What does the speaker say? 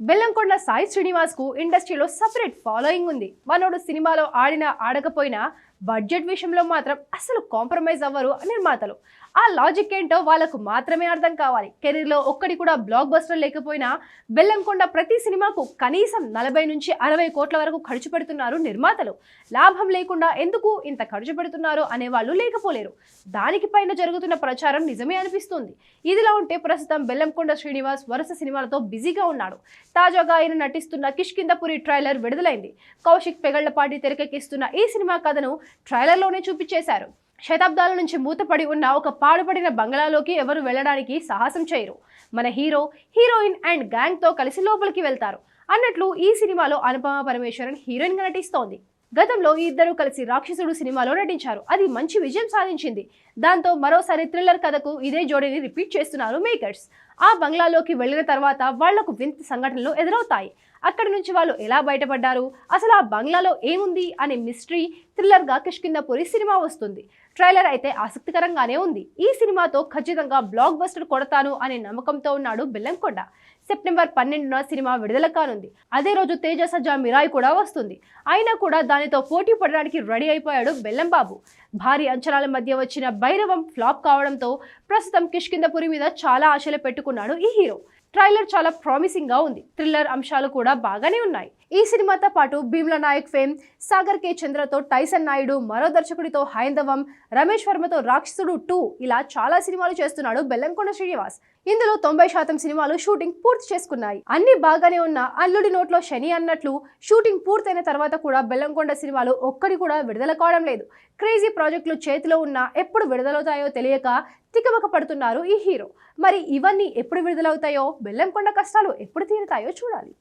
బెల్లంకొండ సాయి శ్రీనివాస్కు ఇండస్ట్రీలో separate following ఉంది. మనోడు సినిమాలో ఆడినా ఆడకపోయినా బడ్జెట్ విషయంలో మాత్రం అసలు కాంప్రమైజ్ అవ్వరు నిర్మాతలు ఆ లాజిక్ ఏంటో వాళ్ళకు మాత్రమే అర్థం కావాలి. కెరీర్లో ఒక్కడి కూడా బ్లాక్ బస్టర్ లేకపోయినా బెల్లంకొండ ప్రతి సినిమాకు కనీసం నలభై నుంచి అరవై కోట్ల వరకు ఖర్చు పెడుతున్నారు నిర్మాతలు. లాభం లేకుండా ఎందుకు ఇంత ఖర్చు పెడుతున్నారు అనేవాళ్ళు లేకపోలేరు. దానికి పైన జరుగుతున్న ప్రచారం నిజమే అనిపిస్తుంది. ఇదిలా ఉంటే ప్రస్తుతం బెల్లంకొండ శ్రీనివాస్ వరుస సినిమాలతో బిజీగా ఉన్నాడు. తాజాగా ఆయన నటిస్తున్న కిష్కిందపురి ట్రైలర్ విడుదలైంది. కౌశిక్ పెగళ్ళపాటి తెరకెక్కిస్తున్న ఈ సినిమా కథను ట్రైలర్లోనే చూపించేశారు. శతాబ్దాల నుంచి మూతపడి ఉన్న ఒక పాడుపడిన బంగ్లాలోకి ఎవరు వెళ్ళడానికి సాహసం చేయరు. మన హీరో హీరోయిన్ అండ్ గ్యాంగ్తో కలిసి లోపలికి వెళ్తారు. అన్నట్లు ఈ సినిమాలో అనుపమ పరమేశ్వరన్ హీరోయిన్గా నటిస్తోంది. గతంలో ఈ ఇద్దరు కలిసి రాక్షసుడు సినిమాలో నటించారు. అది మంచి విజయం సాధించింది. దాంతో మరోసారి థ్రిల్లర్ కథకు ఇదే జోడీని రిపీట్ చేస్తున్నారు మేకర్స్. ఆ బంగ్లాలోకి వెళ్ళిన తర్వాత వాళ్ళకు వింత సంఘటనలు ఎదురవుతాయి. అక్కడి నుంచి వాళ్ళు ఎలా బయటపడ్డారు? అసలు ఆ బంగ్లాలో ఏముంది? అనే మిస్టరీ థ్రిల్లర్గా కిష్కిందపురి సినిమా వస్తుంది. ట్రైలర్ అయితే ఆసక్తికరంగానే ఉంది. ఈ సినిమాతో ఖచ్చితంగా బ్లాక్ బస్టర్ కొడతాను అనే నమ్మకంతో ఉన్నాడు బెల్లంకొండ. సెప్టెంబర్ పన్నెండున సినిమా విడుదల కానుంది. అదే రోజు తేజ సజ్జా మిరాయి కూడా వస్తుంది. అయినా కూడా దానితో పోటీ పడడానికి రెడీ అయిపోయాడు బెల్లంబాబు. భారీ అంచనాల మధ్య వచ్చిన భైరవం ఫ్లాప్ కావడంతో ప్రస్తుతం కిష్కిందపురి మీద చాలా ఆశలు పెట్టుకున్నాడు ఈ హీరో. ట్రైలర్ చాలా ప్రామిసింగ్గా ఉంది. థ్రిల్లర్ అంశాలు కూడా బాగానే ఉన్నాయి. ఈ సినిమాతో పాటు భీమ్ల నాయక్ ఫేమ్ సాగర్ కే చంద్రతో టైసన్ నాయుడు మరో దర్శకుడితో హైందవం రమేష్ వర్మతో రాక్షసుడు టూ ఇలా చాలా సినిమాలు చేస్తున్నాడు బెల్లంకొండ శ్రీనివాస్. ఇందులో తొంభై శాతం సినిమాలు షూటింగ్ పూర్తి చేసుకున్నాయి. అన్ని బాగానే ఉన్న అల్లుడి నోట్లో శని అన్నట్లు షూటింగ్ పూర్తయిన తర్వాత కూడా బెల్లంకొండ సినిమాలు ఒక్కడి కూడా విడుదల కావడం లేదు. క్రేజీ ప్రాజెక్టులు చేతిలో ఉన్నా ఎప్పుడు విడుదలవుతాయో తెలియక తికమక పడుతున్నారు ఈ హీరో. మరి ఇవన్నీ ఎప్పుడు విడుదలవుతాయో బెల్లంకొండ కష్టాలు ఎప్పుడు తీరుతాయో చూడాలి.